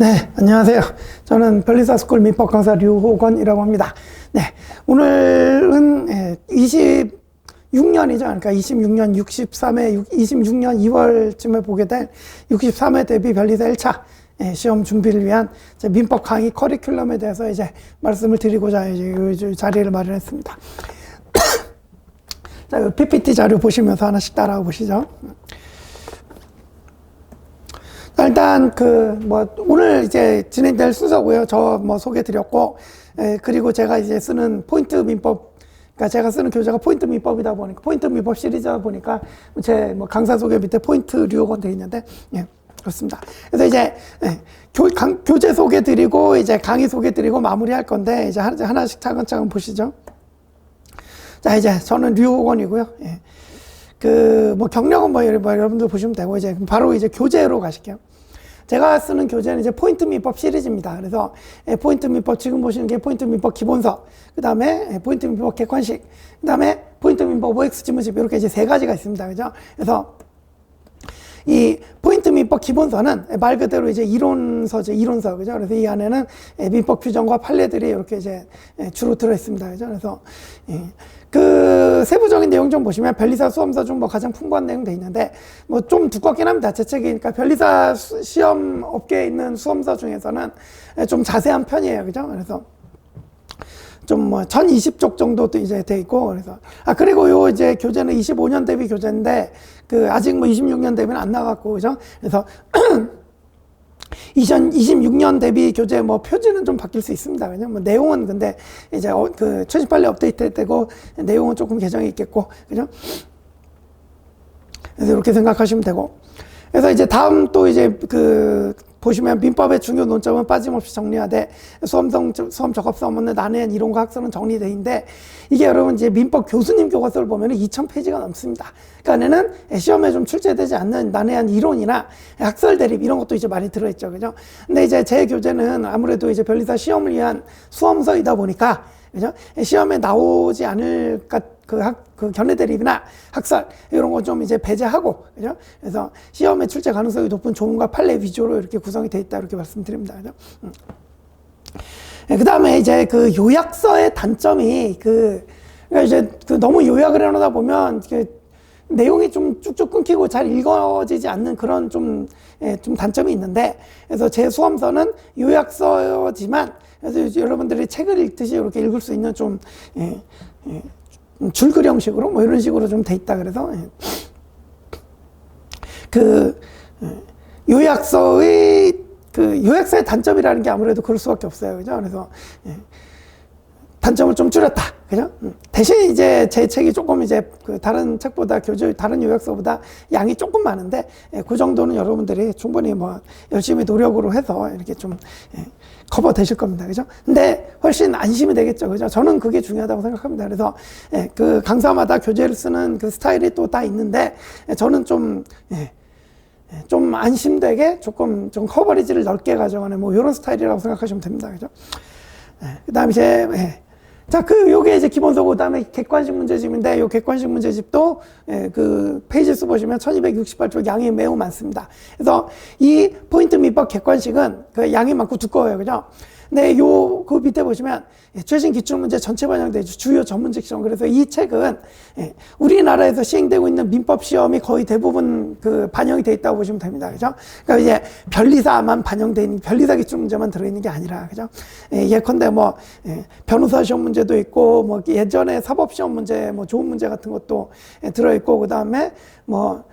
네, 안녕하세요. 저는 별리사 스쿨 민법 강사 류호건이라고 합니다. 네, 오늘은 예, 26년이죠. 그러니까 26년 63회, 26년 2월쯤에 보게 될 63회 대비 별리사 1차 예, 시험 준비를 위한 민법 강의 커리큘럼에 대해서 이제 말씀을 드리고자 이제 이 자리를 마련했습니다. 자, 이 PPT 자료 보시면서 하나씩 따라가 보시죠. 일단 그 뭐 오늘 이제 진행될 순서고요. 저 뭐 소개 드렸고 에, 그리고 제가 이제 쓰는 포인트 민법 그러니까 제가 쓰는 교재가 포인트 민법이다 보니까 포인트 민법 시리즈다 보니까 제 뭐 강사 소개 밑에 포인트 류어건 돼 있는데 예. 그렇습니다. 그래서 이제 예, 교, 강, 교재 소개 드리고 이제 강의 소개 드리고 마무리할 건데 이제 하나- 하나씩 차근차근 보시죠. 자 이제 저는 류호건이고요. 예. 그뭐 경력은 뭐, 뭐 여러분들 보시면 되고 이제 바로 이제 교재로 가실게요. 제가 쓰는 교재는 이제 포인트 민법 시리즈입니다. 그래서 예, 포인트 민법 지금 보시는 게 포인트 민법 기본서, 그 다음에 포인트 민법 객관식, 그 다음에 포인트 민법 OX 지문집 이렇게 이제 세 가지가 있습니다. 그죠? 그래서 이 포인트 민법 기본서는 말 그대로 이제 이론서죠, 이론서. 그죠? 그래서 이 안에는 예, 민법 규정과 판례들이 이렇게 이제 예, 주로 들어있습니다. 그죠? 그래서 예, 그 세부적인 내용 좀 보시면 변리사 수험서 중 뭐 가장 풍부한 내용 돼 있는데 뭐 좀 두껍긴 합니다. 제 책이니까 변리사 수- 시험 업계에 있는 수험서 중에서는 예, 좀 자세한 편이에요. 그죠? 그래서 좀뭐 1020쪽 정도도 이제 돼 있고 그래서 아 그리고 요 이제 교재는 25년 대비 교재인데 그 아직 뭐 26년 대비는 안 나갔고 그죠? 그래서 2026년 대비 교재 뭐 표지는 좀 바뀔 수 있습니다. 왜냐면 뭐 내용은 근데 이제 어, 그 최신 판례 업데이트 되고 내용은 조금 개정이 있겠고 그죠? 그래서 이렇게 생각하시면 되고. 그래서 이제 다음 또 이제 그 보시면 민법의 중요 논점은 빠짐없이 정리하되 수험성 수험 적합성 없는 난해한 이론과 학설은 정리돼 있는데 이게 여러분 이제 민법 교수님 교과서를 보면 2,000페이지가 넘습니다. 그러니까 는 시험에 좀 출제되지 않는 난해한 이론이나 학설 대립 이런 것도 이제 많이 들어있죠, 그죠? 근데 이제 제 교재는 아무래도 이제 변리사 시험을 위한 수험서이다 보니까 그죠? 시험에 나오지 않을 것, 그 학, 그 견해 대립이나 학설, 이런 거 좀 이제 배제하고, 그죠? 그래서 시험에 출제 가능성이 높은 조문과 판례 위주로 이렇게 구성이 돼 있다, 이렇게 말씀드립니다. 그죠? 음. 그 다음에 이제 그 요약서의 단점이 그, 그러니까 이제 그 너무 요약을 해놓다 보면 내용이 좀 쭉쭉 끊기고 잘 읽어지지 않는 그런 좀, 예, 좀 단점이 있는데, 그래서 제 수험서는 요약서지만, 그래서 여러분들이 책을 읽듯이 이렇게 읽을 수 있는 좀, 예, 예, 좀 줄거리 형식으로 뭐 이런 식으로 좀 돼 있다 그래서, 예. 그, 예, 요약서의, 그 요약서의 단점이라는 게 아무래도 그럴 수밖에 없어요. 그죠? 그래서, 예. 단점을 좀 줄였다. 그죠? 음. 대신 이제 제 책이 조금 이제 그 다른 책보다 교재, 다른 요약서보다 양이 조금 많은데, 예, 그 정도는 여러분들이 충분히 뭐 열심히 노력으로 해서 이렇게 좀, 예, 커버 되실 겁니다. 그죠? 근데 훨씬 안심이 되겠죠. 그죠? 저는 그게 중요하다고 생각합니다. 그래서, 예, 그 강사마다 교재를 쓰는 그 스타일이 또 다 있는데, 예, 저는 좀, 예, 예, 좀 안심되게 조금 좀 커버리지를 넓게 가져가는 뭐 이런 스타일이라고 생각하시면 됩니다. 그죠? 예, 그 다음에 이제, 예. 자, 그, 요게 이제 기본서고, 그 다음에 객관식 문제집인데, 요 객관식 문제집도, 예, 그, 페이지 수 보시면 1268쪽 양이 매우 많습니다. 그래서 이 포인트 밑밥 객관식은 그 양이 많고 두꺼워요. 그죠? 근데 요, 그 밑에 보시면, 예, 최신 기출문제 전체 반영돼. 주요 전문직 시험. 그래서 이 책은, 예, 우리나라에서 시행되고 있는 민법 시험이 거의 대부분 그 반영이 돼 있다고 보시면 됩니다. 그죠? 그러니까 이제 변리사만 반영돼 있는, 변리사 기출문제만 들어있는 게 아니라, 그죠? 예, 예컨대 뭐, 예, 변호사 시험 문제도 있고, 뭐, 예전에 사법 시험 문제, 뭐, 좋은 문제 같은 것도 예, 들어있고, 그 다음에 뭐,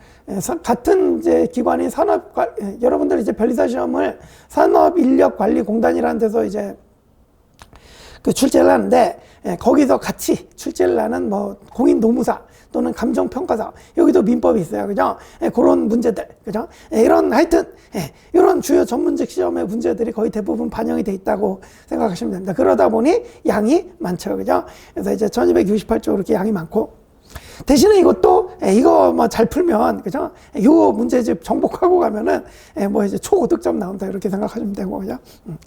같은 이제 기관인 산업, 예, 여러분들 이제 변리사 시험을 산업 인력 관리 공단이라는 데서 이제 그 출제를 하는데 예, 거기서 같이 출제를 하는 뭐 공인 노무사 또는 감정 평가사 여기도 민법이 있어요. 그죠? 예, 그런 문제들. 그죠? 예, 이런 하여튼 예, 이런 주요 전문직 시험의 문제들이 거의 대부분 반영이 돼 있다고 생각하시면 됩니다. 그러다 보니 양이 많죠. 그죠? 그래서 이제 1268조 이렇게 양이 많고 대신에 이것도 예, 이거 뭐 잘 풀면 그죠? 요 문제집 정복하고 가면은 예, 뭐 이제 초고득점 나온다 이렇게 생각하시면 되고 그죠? 음.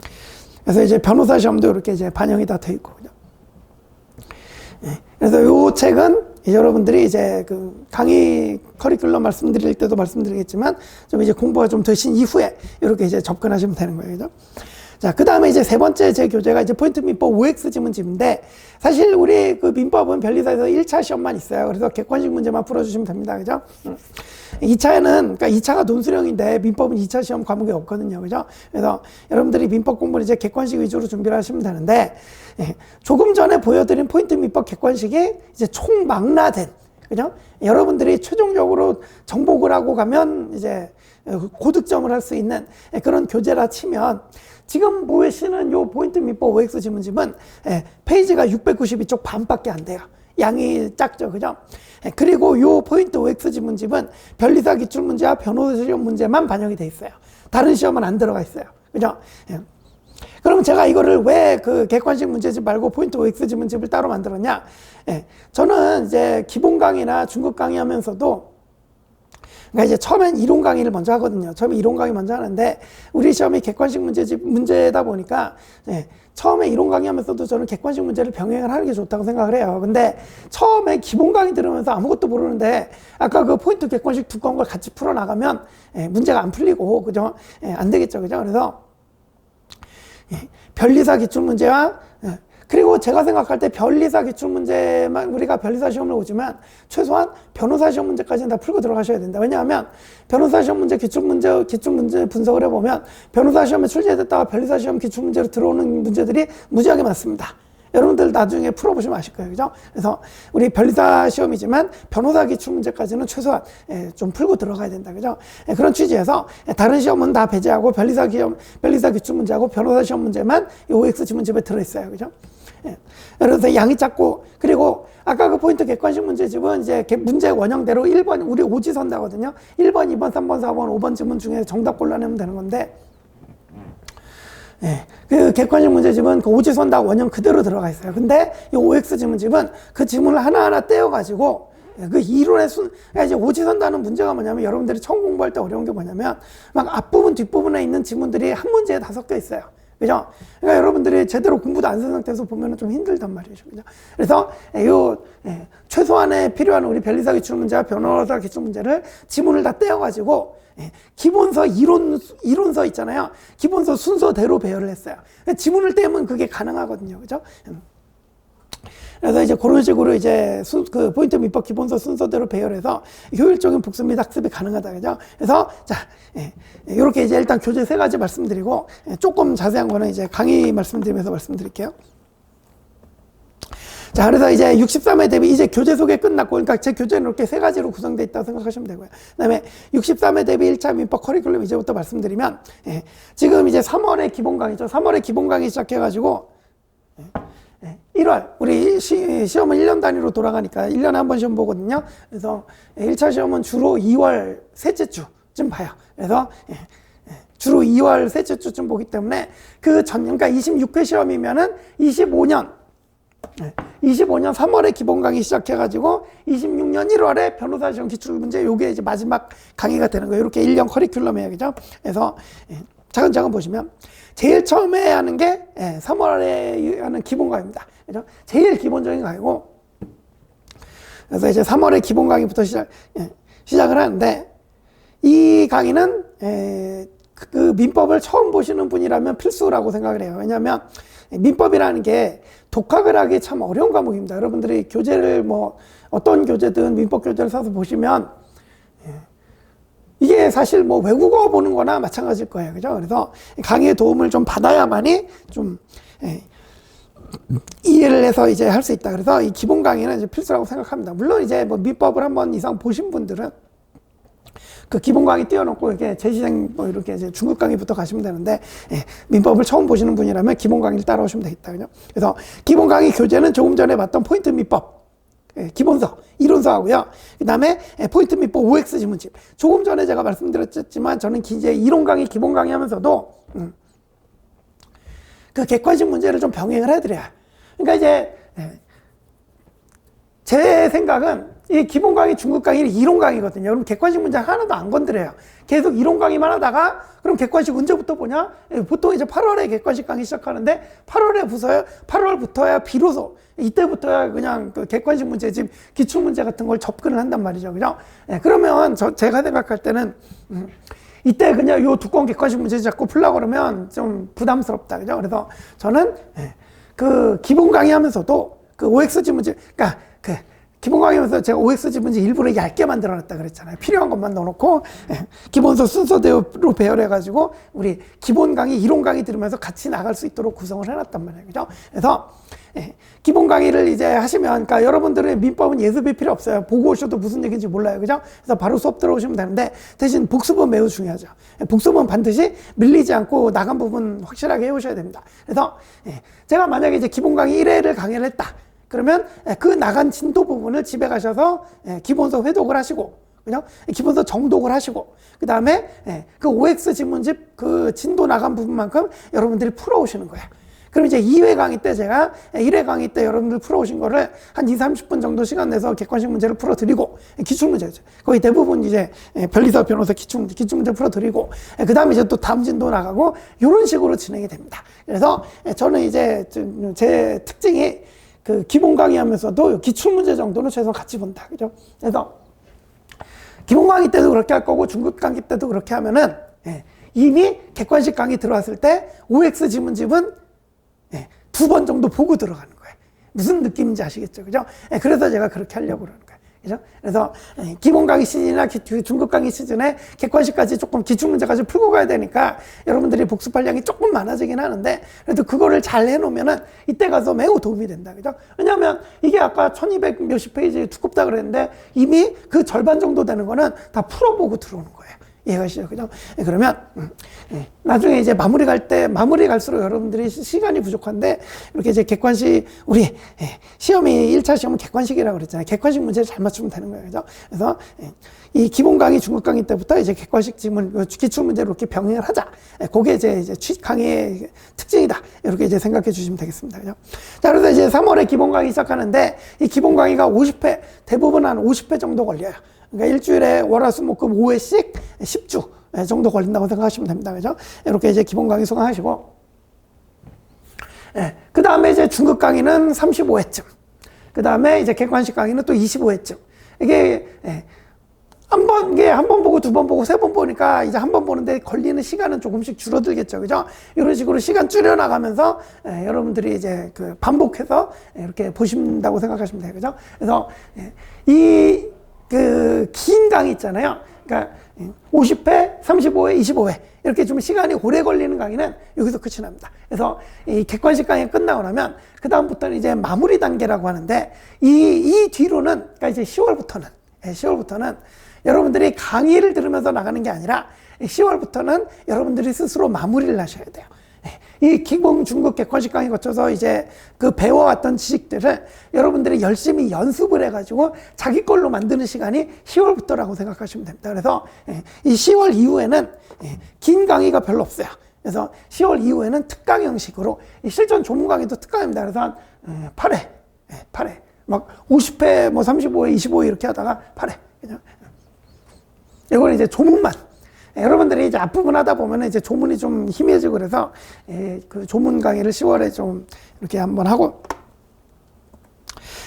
그래서 이제 변호사 시험도 이렇게 이제 반영이 다 돼 있고 그죠? 예, 그래서 요 책은 여러분들이 이제 그 강의 커리큘럼 말씀드릴 때도 말씀드리겠지만 좀 이제 공부가 좀 되신 이후에 이렇게 이제 접근하시면 되는 거예요. 그죠? 자, 그 다음에 이제 세 번째 제 교재가 이제 포인트 민법 OX 지문집인데 사실 우리 그 민법은 변리사에서 1차 시험만 있어요. 그래서 객관식 문제만 풀어주시면 됩니다. 그죠? 음. 2차에는, 그러니까 2차가 논수령인데 민법은 2차 시험 과목이 없거든요. 그죠? 그래서 여러분들이 민법 공부를 이제 객관식 위주로 준비를 하시면 되는데, 예, 조금 전에 보여드린 포인트 민법 객관식이 이제 총망라된, 그죠? 여러분들이 최종적으로 정복을 하고 가면 이제 고득점을 할 수 있는 그런 교재라 치면 지금 보시는 요 포인트 민법 OX 지문집은 예, 페이지가 692쪽 반밖에 안 돼요. 양이 작죠, 그죠? 예, 그리고 요 포인트 OX 지문집은 변리사 기출 문제와 변호사 시험 문제만 반영이 돼 있어요. 다른 시험은 안 들어가 있어요, 그죠? 예. 그럼 제가 이거를 왜 그 객관식 문제집 말고 포인트 OX 지문집을 따로 만들었냐? 예, 저는 이제 기본 강의나 중급 강의 하면서도 그러니까 이제 처음엔 이론 강의를 먼저 하거든요. 처음에 이론 강의 먼저 하는데 우리 시험이 객관식 문제집 문제다 보니까 예, 처음에 이론 강의 하면서도 저는 객관식 문제를 병행을 하는 게 좋다고 생각을 해요. 근데 처음에 기본 강의 들으면서 아무것도 모르는데 아까 그 포인트 객관식 두꺼운 걸 같이 풀어 나가면 예, 문제가 안 풀리고 그죠? 예, 안 되겠죠, 그죠? 그래서 예, 변리사 기출 문제와 예, 그리고 제가 생각할 때 변리사 기출 문제만 우리가 변리사 시험을 오지만 최소한 변호사 시험 문제까지는 다 풀고 들어가셔야 된다. 왜냐하면 변호사 시험 문제 기출 문제 기출 문제 분석을 해보면 변호사 시험에 출제됐다가 변리사 시험 기출 문제로 들어오는 문제들이 무지하게 많습니다. 여러분들 나중에 풀어보시면 아실 거예요. 그죠? 그래서 우리 변리사 시험이지만 변호사 기출 문제까지는 최소한 예, 좀 풀고 들어가야 된다. 그죠? 예, 그런 취지에서 예, 다른 시험은 다 배제하고 변리사 시험, 변리사 기출 문제하고 변호사 시험 문제만 이 OX 지문집에 들어있어요. 그죠? 예. 그래서 양이 작고 그리고 아까 그 포인트 객관식 문제집은 이제 문제 원형대로 1번 우리 오지선다거든요. 1번, 2번, 3번, 4번, 5번 지문 중에 정답 골라내면 되는 건데 예, 그 객관식 문제집은 그 오지선 다 원형 그대로 들어가 있어요. 근데 이 OX 지문집은 그 지문을 하나하나 떼어가지고 예, 그 이론의 순, 그러니까 이제 오지선다는 문제가 뭐냐면 여러분들이 처음 공부할 때 어려운 게 뭐냐면 막 앞부분, 뒷부분에 있는 지문들이 한 문제에 다 섞여 있어요. 그죠? 그러니까 여러분들이 제대로 공부도 안 쓴 상태에서 보면 좀 힘들단 말이죠. 그죠? 그래서 요, 예, 최소한의 필요한 우리 변리사 기출 문제와 변호사 기출 문제를 지문을 다 떼어가지고 예, 기본서 이론 이론서 있잖아요. 기본서 순서대로 배열을 했어요. 지문을 떼면 그게 가능하거든요. 그죠? 음. 그래서 이제 그런 식으로 이제 수, 그 포인트 민법 기본서 순서대로 배열해서 효율적인 복습 및 학습이 가능하다. 그죠? 그래서 자, 예, 이렇게 이제 일단 교재 세 가지 말씀드리고 예, 조금 자세한 거는 이제 강의 말씀드리면서 말씀드릴게요. 자, 그래서 이제 63회 대비 이제 교재 소개 끝났고, 그러니까 제 교재는 이렇게 세 가지로 구성되어 있다고 생각하시면 되고요. 그 다음에 63회 대비 1차 민법 커리큘럼 이제부터 말씀드리면, 예, 지금 이제 3월에 기본 강의죠. 3월에 기본 강의 시작해가지고, 예, 1월, 우리 시, 시험은 1년 단위로 돌아가니까 1년에 한 번 시험 보거든요. 그래서 1차 시험은 주로 2월 셋째 주쯤 봐요. 그래서 예, 예, 주로 2월 셋째 주쯤 보기 때문에 그 전, 그러니까 26회 시험이면은 25년 25년 3월에 기본 강의 시작해가지고 26년 1월에 변호사 시험 기출 문제 요게 이제 마지막 강의가 되는 거예요. 이렇게 1년 커리큘럼이에요. 그죠? 그래서 예, 차근차근 보시면 제일 처음에 하는 게 3월에 하는 기본 강의입니다. 그죠? 제일 기본적인 강의고 그래서 이제 3월에 기본 강의부터 시작, 예, 시작을 하는데 이 강의는 그 민법을 처음 보시는 분이라면 필수라고 생각을 해요. 왜냐하면 민법이라는 게 독학을 하기 참 어려운 과목입니다. 여러분들이 교재를 뭐 어떤 교재든 민법 교재를 사서 보시면 예, 이게 사실 뭐 외국어 보는 거나 마찬가지일 거예요. 그죠? 그래서 강의의 도움을 좀 받아야만이 좀 예, 이해를 해서 이제 할 수 있다. 그래서 이 기본 강의는 이제 필수라고 생각합니다. 물론 이제 뭐 민법을 한 번 이상 보신 분들은 그 기본 강의 띄워놓고 이렇게 재시생 뭐 이렇게 이제 중급 강의부터 가시면 되는데 예, 민법을 처음 보시는 분이라면 기본 강의를 따라오시면 되겠다. 그죠? 그래서 기본 강의 교재는 조금 전에 봤던 포인트 민법. 예, 기본서, 이론서 하고요. 그 다음에 예, 포인트 민법 OX 지문집. 조금 전에 제가 말씀드렸지만 저는 이제 이론 강의, 기본 강의 하면서도 음, 그 객관식 문제를 좀 병행을 해드려요. 그러니까 이제 예, 제 생각은 이 기본 강의, 중급 강의는 이론 강의거든요. 그럼 객관식 문제 하나도 안 건드려요. 계속 이론 강의만 하다가 그럼 객관식 언제부터 보냐? 예, 보통 이제 8월에 객관식 강의 시작하는데 8월에 부서요. 8월부터야 비로소 이때부터야 그냥 그 객관식 문제 집 기출 문제 같은 걸 접근을 한단 말이죠. 그죠? 예, 그러면 저 제가 생각할 때는 음, 이때 그냥 요 두꺼운 객관식 문제 자꾸 풀려고 그러면 좀 부담스럽다. 그죠? 그래서 저는 예, 그 기본 강의 하면서도 그 OX 지문제, 그러니까 그 기본 강의하면서 제가 OX 지문제 일부러 얇게 만들어 놨다 그랬잖아요. 필요한 것만 넣어놓고 예, 기본서 순서대로 배열해가지고 우리 기본 강의, 이론 강의 들으면서 같이 나갈 수 있도록 구성을 해놨단 말이에요. 그죠? 그래서 예, 기본 강의를 이제 하시면, 그러니까 여러분들의 민법은 예습이 필요 없어요. 보고 오셔도 무슨 얘기인지 몰라요. 그죠? 그래서 바로 수업 들어오시면 되는데, 대신 복습은 매우 중요하죠. 예, 복습은 반드시 밀리지 않고 나간 부분 확실하게 해오셔야 됩니다. 그래서, 예, 제가 만약에 이제 기본 강의 1회를 강의를 했다. 그러면 예, 그 나간 진도 부분을 집에 가셔서 예, 기본서 회독을 하시고, 그죠? 기본서 정독을 하시고, 그 다음에 그 OX 지문집 그 진도 나간 부분만큼 여러분들이 풀어오시는 거예요. 그럼 이제 2회 강의 때 제가 1회 강의 때 여러분들 풀어오신 거를 한 2, 30분 정도 시간 내서 객관식 문제를 풀어드리고, 기출문제죠. 거의 대부분 이제 변리사 변호사 기출문제, 기출문제 풀어드리고, 그 다음에 이제 또 다음 진도 나가고, 이런 식으로 진행이 됩니다. 그래서 저는 이제 제 특징이 그 기본 강의 하면서도 기출 문제 정도는 최소한 같이 본다. 그죠? 그래서 기본 강의 때도 그렇게 할 거고 중급 강의 때도 그렇게 하면은 예, 이미 객관식 강의 들어왔을 때 OX 지문집은 예, 두번 정도 보고 들어가는 거예요. 무슨 느낌인지 아시겠죠? 그죠? 예, 그래서 제가 그렇게 하려고 그러는 거예요. 그죠? 그래서 예, 기본 강의 시즌이나 기, 중급 강의 시즌에 객관식까지 조금 기출 문제까지 풀고 가야 되니까 여러분들이 복습할 양이 조금 많아지긴 하는데 그래도 그거를 잘 해놓으면은 이때 가서 매우 도움이 된다. 그죠? 왜냐하면 이게 아까 1200 몇십 페이지 두껍다 그랬는데 이미 그 절반 정도 되는 거는 다 풀어보고 들어오는 거예요. 이해가시죠? 그죠? 예, 그러면, 음, 예, 나중에 이제 마무리 갈 때, 마무리 갈수록 여러분들이 시간이 부족한데, 이렇게 이제 객관식, 우리, 예, 시험이 1차 시험은 객관식이라고 그랬잖아요. 객관식 문제를 잘 맞추면 되는 거예요. 그죠? 그래서, 이 기본 강의, 중급 강의 때부터 이제 객관식 지문, 기출 문제로 이렇게 병행을 하자. 그게 이제, 이제 강의의 특징이다. 이렇게 이제 생각해 주시면 되겠습니다. 그죠? 자, 그래서 이제 3월에 기본 강의 시작하는데, 이 기본 강의가 50회, 대부분 한 50회 정도 걸려요. 그러니까 일주일에 월화수목금 5회씩 10주 정도 걸린다고 생각하시면 됩니다. 그죠? 이렇게 이제 기본 강의 수강하시고, 예, 그 다음에 이제 중급 강의는 35회쯤. 그 다음에 이제 객관식 강의는 또 25회쯤. 이게, 예, 한 번, 이게 한 번 보고 두 번 보고 세 번 보니까 이제 한 번 보는데 걸리는 시간은 조금씩 줄어들겠죠. 그죠? 이런 식으로 시간 줄여나가면서 예, 여러분들이 이제 그 반복해서 이렇게 보신다고 생각하시면 돼요. 그죠? 그래서 예, 이 그 긴 강의 있잖아요. 그러니까 50회, 35회, 25회 이렇게 좀 시간이 오래 걸리는 강의는 여기서 끝이 납니다. 그래서 이 객관식 강의 끝나고 나면 그 다음부터는 이제 마무리 단계라고 하는데 이, 이 뒤로는 그러니까 이제 10월부터는 10월부터는 여러분들이 강의를 들으면서 나가는 게 아니라 10월부터는 여러분들이 스스로 마무리를 하셔야 돼요. 이 기본 중급 객관식 강의 거쳐서 이제 그 배워왔던 지식들을 여러분들이 열심히 연습을 해가지고 자기 걸로 만드는 시간이 10월부터라고 생각하시면 됩니다. 그래서 예, 이 10월 이후에는 예, 긴 강의가 별로 없어요. 그래서 10월 이후에는 특강 형식으로 실전 조문 강의도 특강입니다. 그래서 한 8회, 8회. 막 50회, 뭐 35회, 25회 이렇게 하다가 8회. 그냥. 이거는 이제 조문만. 예, 여러분들이 이제 앞부분 하다 보면 이제 조문이 좀 희미해지고 그래서 예, 그 조문 강의를 10월에 좀 이렇게 한번 하고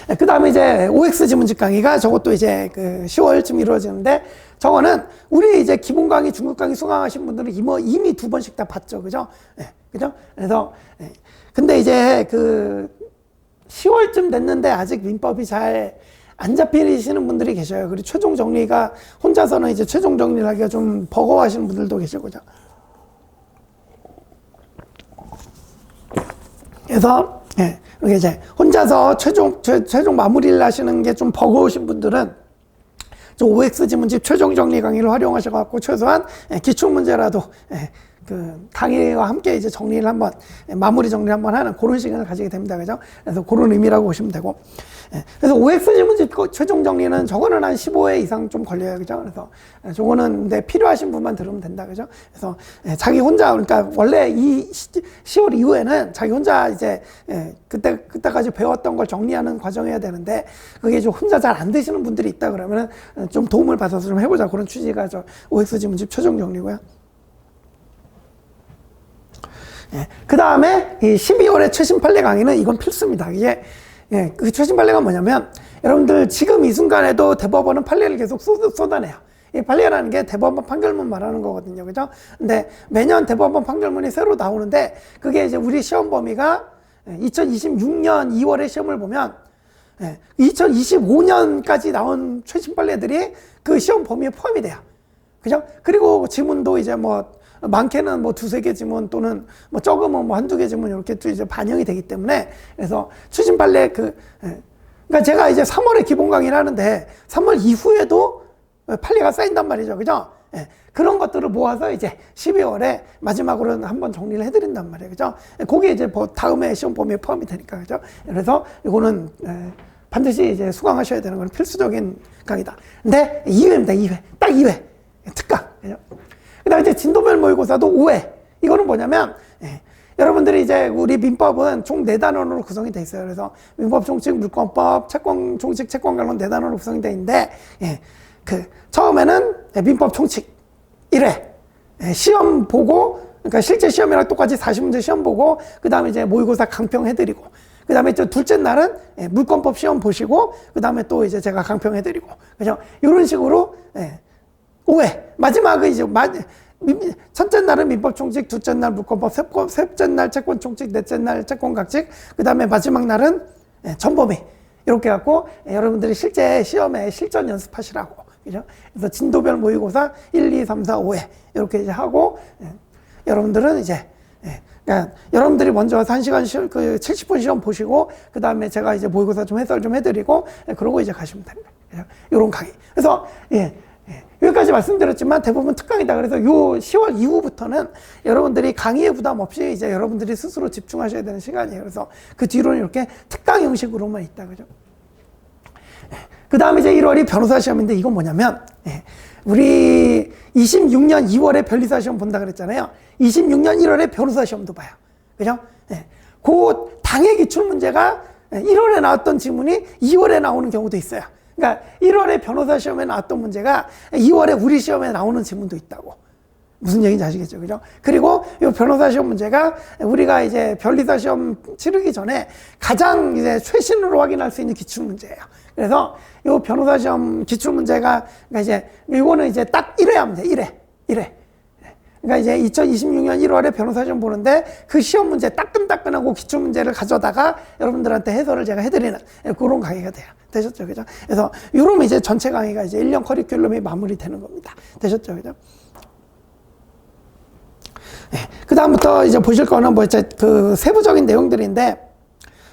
예, 그 다음에 이제 OX 지문집 강의가 저것도 이제 그 10월쯤 이루어지는데 저거는 우리 이제 기본 강의, 중급 강의 수강하신 분들은 이미, 이미 두 번씩 다 봤죠. 그죠? 예, 그죠? 그래서, 예. 근데 이제 그 10월쯤 됐는데 아직 민법이 잘 안 잡히시는 분들이 계셔요. 그리고 최종 정리가 혼자서는 이제 최종 정리를 하기가 좀 버거워하시는 분들도 계시고, 그죠? 그래서, 예, 이렇게 이제 혼자서 최종, 최, 최종 마무리를 하시는 게 좀 버거우신 분들은 저 OX 지문집 최종 정리 강의를 활용하셔갖고 최소한 예, 기출 문제라도 예, 그 강의와 함께 이제 정리를 한번 예, 마무리 정리를 한번 하는 그런 시간을 가지게 됩니다. 그죠? 그래서 그런 의미라고 보시면 되고. 예, 그래서 OX 지문집 거 최종 정리는 저거는 한 15회 이상 좀 걸려요. 그죠? 그래서 예, 저거는 근데 필요하신 분만 들으면 된다. 그죠? 그래서 예, 자기 혼자 그러니까 원래 이 10월 이후에는 자기 혼자 이제 예, 그때 그때까지 배웠던 걸 정리하는 과정이어야 되는데 그게 좀 혼자 잘 안 되시는 분들이 있다 그러면은 좀 도움을 받아서 좀 해보자 그런 취지가 저 OX 지문집 최종 정리고요. 예. 그 다음에 이 12월의 최신 판례 강의는 이건 필수입니다. 이게 예, 그 최신 판례가 뭐냐면 여러분들 지금 이 순간에도 대법원은 판례를 계속 쏟, 쏟아내요. 이 판례라는 게 대법원 판결문 말하는 거거든요. 그죠? 근데 매년 대법원 판결문이 새로 나오는데 그게 이제 우리 시험 범위가 2026년 2월에 시험을 보면 2025년까지 나온 최신 판례들이 그 시험 범위에 포함이 돼요. 그죠? 그리고 지문도 이제 뭐 많게는 뭐 두세 개 지문 또는 뭐 적으면 뭐 한두 개 지문 이렇게 또 이제 반영이 되기 때문에 그래서 추진 판례 그 예. 그러니까 제가 이제 3월에 기본 강의를 하는데 3월 이후에도 판례가 쌓인단 말이죠. 그죠? 예. 그런 것들을 모아서 이제 12월에 마지막으로 한번 정리를 해드린단 말이에요. 그죠? 그게 이제 뭐 다음에 시험 범위에 포함이 되니까. 그죠? 그래서 이거는 예. 반드시 이제 수강하셔야 되는 건 필수적인 강의다. 근데 2회입니다. 2회. 딱 2회. 특강. 그죠? 그 다음에 이제 진도별 모의고사도 5회. 이거는 뭐냐면, 예, 여러분들이 이제 우리 민법은 총 네 단원으로 구성이 돼 있어요. 그래서 민법 총칙, 물권법, 채권 총칙, 채권 관련 네 단원으로 구성이 돼 있는데, 예, 그, 처음에는 민법 총칙 1회. 예, 시험 보고, 그러니까 실제 시험이랑 똑같이 40문제 시험 보고, 그 다음에 이제 모의고사 강평 해 드리고, 그 다음에 저 둘째 날은 예, 물권법 시험 보시고, 그 다음에 또 이제 제가 강평 해 드리고, 그죠? 이런 식으로, 예, 5회. 마지막은 이제, 마, 첫째 날은 민법 총칙, 둘째 날 물권법, 셋째, 날 채권 총칙, 넷째 날 채권 각칙, 그 다음에 마지막 날은 예, 전범위. 이렇게 갖고 예, 여러분들이 실제 시험에 실전 연습하시라고. 그죠? 그래서 진도별 모의고사 1, 2, 3, 4, 5회. 이렇게 이제 하고, 예, 여러분들은 이제, 예, 그러니까 여러분들이 먼저 와서 1시간 시험, 그 70분 시험 보시고, 그 다음에 제가 이제 모의고사 좀 해설 좀 해드리고, 예, 그러고 이제 가시면 됩니다. 요런 강의. 그래서, 예. 예, 여기까지 말씀드렸지만 대부분 특강이다. 그래서 요 10월 이후부터는 여러분들이 강의에 부담 없이 이제 여러분들이 스스로 집중하셔야 되는 시간이에요. 그래서 그 뒤로는 이렇게 특강 형식으로만 있다. 그죠? 그 다음에 이제 1월이 변호사 시험인데 이건 뭐냐면, 예, 우리 26년 2월에 변리사 시험 본다 그랬잖아요. 26년 1월에 변호사 시험도 봐요. 그죠? 예, 그 당의 기출 문제가 1월에 나왔던 지문이 2월에 나오는 경우도 있어요. 그러니까 1월에 변호사 시험에 나왔던 문제가 2월에 우리 시험에 나오는 지문도 있다고. 무슨 얘기인지 아시겠죠? 그죠? 그리고 이 변호사 시험 문제가 우리가 이제 변리사 시험 치르기 전에 가장 이제 최신으로 확인할 수 있는 기출 문제예요. 그래서 이 변호사 시험 기출 문제가 그러니까 이제 이거는 이제 딱 1회 하면 돼. 1회. 1회. 그러니까 이제 2026년 1월에 변호사 시험 보는데 그 시험 문제 따끈따끈하고 기출 문제를 가져다가 여러분들한테 해설을 제가 해드리는 그런 강의가 돼요. 되셨죠? 그죠? 그래서 요러면 이제 전체 강의가 이제 1년 커리큘럼이 마무리되는 겁니다. 되셨죠? 그죠? 네. 그 다음부터 이제 보실 거는 뭐 이제 그 세부적인 내용들인데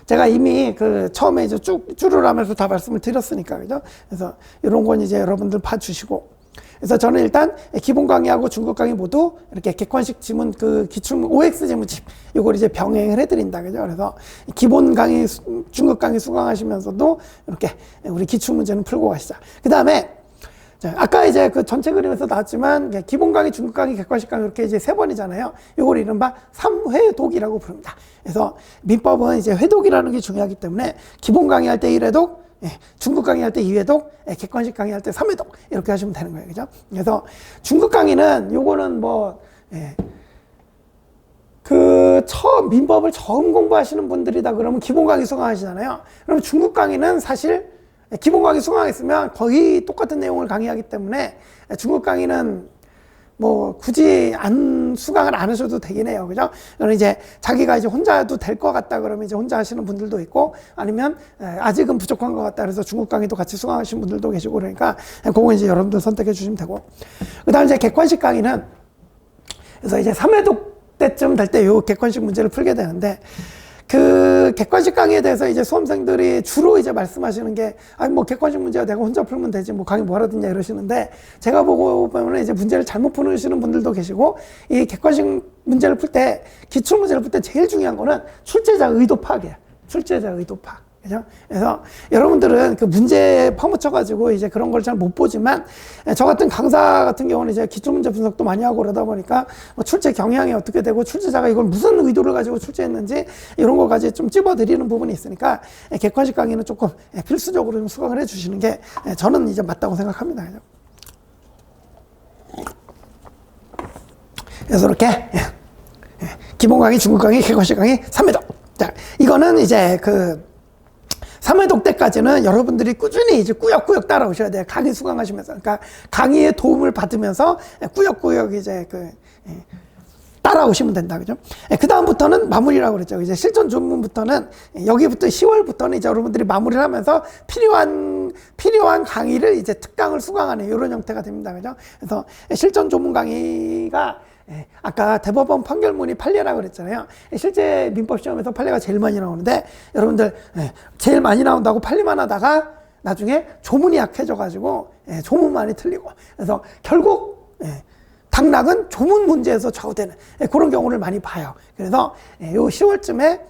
제가 이미 그 처음에 이제 쭉 줄을 하면서 다 말씀을 드렸으니까 그죠? 그래서 이런 건 이제 여러분들 봐주시고 그래서 저는 일단 기본 강의하고 중급 강의 모두 이렇게 객관식 지문 그 기출 OX 지문집 이걸 이제 병행을 해드린다 그죠? 그래서 기본 강의 중급 강의 수강하시면서도 이렇게 우리 기출 문제는 풀고 가시자. 그 다음에 자, 아까 이제 그 전체 그림에서 나왔지만 기본 강의, 중급 강의, 객관식 강의 이렇게 이제 세 번이잖아요. 이걸 이른바 삼회독이라고 부릅니다. 그래서 민법은 이제 회독이라는 게 중요하기 때문에 기본 강의 할때 1회독, 예, 중급 강의 할 때 2회독, 예, 객관식 강의 할 때 3회독 이렇게 하시면 되는 거예요. 그죠? 그래서 중급 강의는 요거는 뭐 예, 그 처음 민법을 처음 공부하시는 분들이다 그러면 기본 강의 수강하시잖아요. 그럼 중급 강의는 사실 기본 강의 수강했으면 거의 똑같은 내용을 강의하기 때문에 중급 강의는 뭐 굳이 안 수강을 안 하셔도 되긴 해요. 그죠? 그럼 이제 자기가 이제 혼자 해도 될 것 같다 그러면 이제 혼자 하시는 분들도 있고 아니면 아직은 부족한 것 같다 그래서 중국 강의도 같이 수강하시는 분들도 계시고 그러니까 그거 이제 여러분들 선택해 주시면 되고 그다음 이제 객관식 강의는 그래서 이제 3회독 때쯤 될 때 요 객관식 문제를 풀게 되는데 그 객관식 강의에 대해서 이제 수험생들이 주로 이제 말씀하시는 게 아니 뭐 객관식 문제야 내가 혼자 풀면 되지 뭐 강의 뭐 하러 듣냐 이러시는데 제가 보고 보면 이제 문제를 잘못 푸시는 분들도 계시고 이 객관식 문제를 풀 때 기출 문제를 풀 때 제일 중요한 거는 출제자 의도 파악이에요. 출제자 의도 파악. 그죠? 그래서 여러분들은 그 문제에 파묻혀가지고 이제 그런 걸 잘 못 보지만 저 같은 강사 같은 경우는 이제 기출문제 분석도 많이 하고 그러다 보니까 뭐 출제 경향이 어떻게 되고 출제자가 이걸 무슨 의도를 가지고 출제했는지 이런 거까지 좀 찝어드리는 부분이 있으니까 객관식 강의는 조금 필수적으로 좀 수강을 해주시는 게 저는 이제 맞다고 생각합니다. 그죠? 그래서 이렇게 기본 강의, 중급 강의, 객관식 강의, 3회독. 자, 이거는 이제 그 3회독 때까지는 여러분들이 꾸준히 이제 꾸역꾸역 따라오셔야 돼요. 강의 수강하시면서. 그러니까 강의의 도움을 받으면서 꾸역꾸역 이제 그, 예, 따라오시면 된다. 그죠? 그 다음부터는 마무리라고 그랬죠. 이제 실전 전문부터는 여기부터 10월부터는 이제 여러분들이 마무리를 하면서 필요한, 필요한 강의를 이제 특강을 수강하는 이런 형태가 됩니다. 그죠? 그래서 실전 전문 강의가 예, 아까 대법원 판결문이 판례라고 그랬잖아요. 실제 민법 시험에서 판례가 제일 많이 나오는데 여러분들 예, 제일 많이 나온다고 판례만 하다가 나중에 조문이 약해져가지고 예, 조문 많이 틀리고 그래서 결국 당락은 조문 문제에서 좌우되는 그런 경우를 많이 봐요. 그래서 요 10월쯤에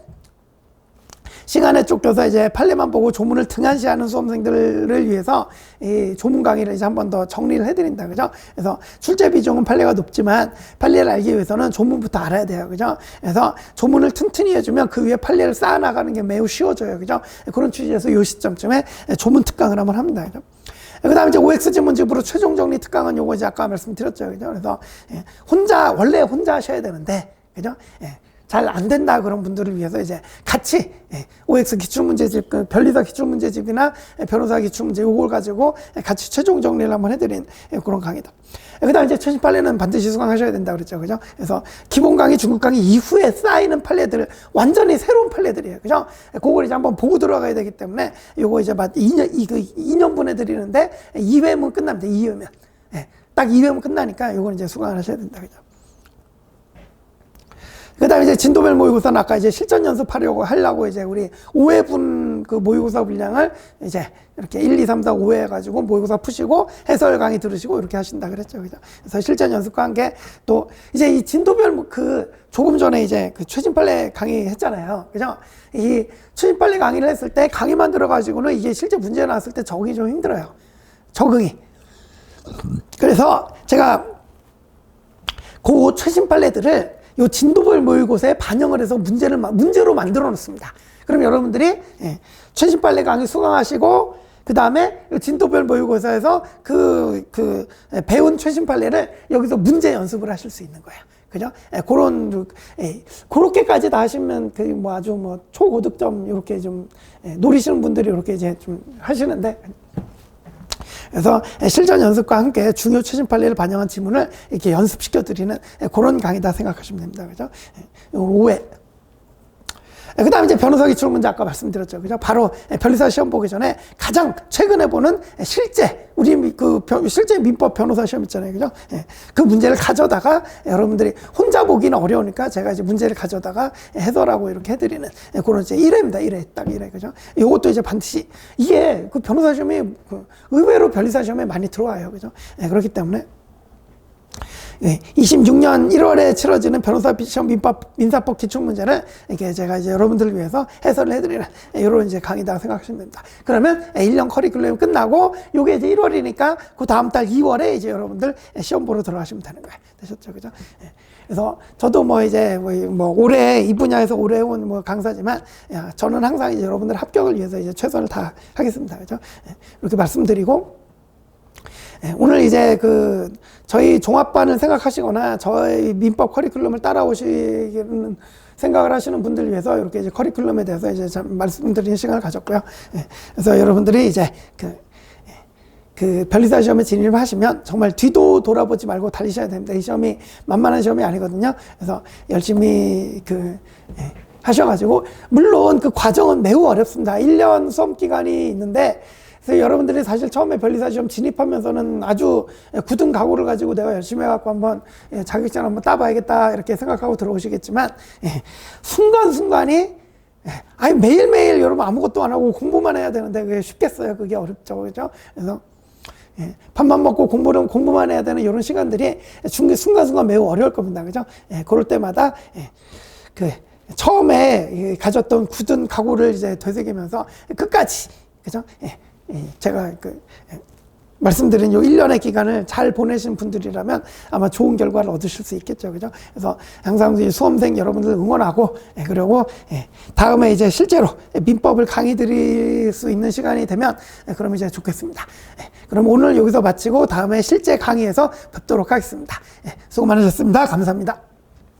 시간에 쫓겨서 이제 판례만 보고 조문을 등한시하는 수험생들을 위해서 이 조문 강의를 이제 한 번 더 정리를 해드린다. 그죠? 그래서 출제 비중은 판례가 높지만 판례를 알기 위해서는 조문부터 알아야 돼요. 그죠? 그래서 조문을 튼튼히 해주면 그 위에 판례를 쌓아나가는 게 매우 쉬워져요. 그죠? 그런 취지에서 요 시점쯤에 조문 특강을 한번 합니다. 그죠? 그 다음에 이제 OX 지문집으로 최종 정리 특강은 요거 이제 아까 말씀드렸죠. 그죠? 그래서 예, 혼자, 원래 혼자 하셔야 되는데, 그죠? 예, 잘 안 된다 그런 분들을 위해서 이제 같이 예, OX 기출문제집, 그 변리사 기출문제집이나 변호사 기출문제 요걸 가지고 같이 최종 정리를 한번 해드린 예, 그런 강의다. 그 다음 이제 최신 판례는 반드시 수강하셔야 된다 그랬죠. 그죠? 그래서 기본 강의, 중급 강의 이후에 쌓이는 판례들, 완전히 새로운 판례들이에요. 그죠? 그걸 이제 한번 보고 들어가야 되기 때문에 요거 이제 막 2년, 이, 그 2년분 해드리는데 2회면 끝납니다. 2회면. 예, 딱 2회면 끝나니까 요건 이제 수강을 하셔야 된다. 그죠? 그 다음에 이제 진도별 모의고사는 아까 이제 실전 연습하려고 하려고 이제 우리 5회분 그 모의고사 분량을 이제 이렇게 1, 2, 3, 4, 5회 해가지고 모의고사 푸시고 해설 강의 들으시고 이렇게 하신다 그랬죠. 그죠? 그래서 실전 연습과 함께 또 이제 이 진도별 그 조금 전에 이제 그 최진 빨래 강의 했잖아요. 그죠? 이 최진 빨래 강의를 했을 때 강의만 들어가지고는 이게 실제 문제 나왔을 때 적응이 좀 힘들어요. 적응이. 그래서 제가 그 최신 빨래들을 요 진도별 모의고사에 반영을 해서 문제를 문제로 만들어 놓습니다. 그럼 여러분들이 예, 최신 빨래 강의 수강하시고 그 다음에 진도별 모의고사에서 그, 그, 예, 배운 최신 판례를 여기서 문제 연습을 하실 수 있는 거예요. 그죠? 예, 그런, 예, 그렇게까지 다 하시면 그 뭐 아주 뭐 초고득점 이렇게 좀 예, 노리시는 분들이 이렇게 이제 좀 하시는데 그래서 실전 연습과 함께 중요 최신 판례를 반영한 지문을 이렇게 연습시켜 드리는 그런 강의다 생각하시면 됩니다. 그죠? 5회. 그 다음에 이제 변호사 기출 문제 아까 말씀드렸죠. 그죠? 바로 변리사 시험 보기 전에 가장 최근에 보는 실제, 우리 그 실제 민법 변호사 시험 있잖아요. 그죠? 예. 그 문제를 가져다가 여러분들이 혼자 보기는 어려우니까 제가 이제 문제를 가져다가 해설하고 이렇게 해드리는 그런 이제 1회입니다. 1회. 딱 1회. 그죠? 이것도 이제 반드시 이게 그 변호사 시험이 그 의외로 변리사 시험에 많이 들어와요. 그죠? 예, 그렇기 때문에 26년 1월에 치러지는 변호사 시험 민법 민사법 기출 문제를 이렇게 제가 이제 여러분들을 위해서 해설을 해드리는 이런 이제 강의다 생각하시면 됩니다. 그러면 1년 커리큘럼 끝나고 요게 이제 1월이니까 그 다음 달 2월에 이제 여러분들 시험 보러 들어가시면 되는 거예요. 되셨죠, 그죠? 예. 그래서 저도 뭐 이제 뭐, 뭐 올해 이 분야에서 오래 온 뭐 강사지만 저는 항상 이제 여러분들 합격을 위해서 이제 최선을 다 하겠습니다, 그죠? 예. 이렇게 말씀드리고. 예, 오늘 이제 그 저희 종합반을 생각하시거나 저희 민법 커리큘럼을 따라오시는 생각을 하시는 분들 위해서 이렇게 이제 커리큘럼에 대해서 이제 말씀드리는 시간을 가졌고요. 예, 그래서 여러분들이 이제 그, 예, 그 변리사 시험에 진입을 하시면 정말 뒤도 돌아보지 말고 달리셔야 됩니다. 이 시험이 만만한 시험이 아니거든요. 그래서 열심히 그 하셔가지고 물론 그 과정은 매우 어렵습니다. 1년 수험 기간이 있는데 그래서 여러분들이 사실 처음에 변리사 시험 진입하면서는 아주 굳은 각오를 가지고 내가 열심히 해갖고 한번 자격증 한번 따봐야겠다 이렇게 생각하고 들어오시겠지만 순간순간이 예. 아니 매일매일 여러분 아무것도 안 하고 공부만 해야 되는데 그게 쉽겠어요. 그게 어렵죠. 그죠? 그래서 예, 밥만 먹고 공부는 공부만 해야 되는 이런 시간들이 중 순간순간 매우 어려울 겁니다. 그죠? 예, 그럴 때마다 예, 그 처음에 이 가졌던 굳은 각오를 이제 되새기면서 끝까지 그죠? 예, 예, 제가 그 예, 말씀드린 요 1년의 기간을 잘 보내신 분들이라면 아마 좋은 결과를 얻으실 수 있겠죠. 그죠? 그래서 항상 이 수험생 여러분들 응원하고, 예, 그리고, 예, 다음에 이제 실제로 민법을 강의 드릴 수 있는 시간이 되면, 예, 그러면 이제 좋겠습니다. 예, 그럼 오늘 여기서 마치고 다음에 실제 강의에서 뵙도록 하겠습니다. 예, 수고 많으셨습니다. 감사합니다.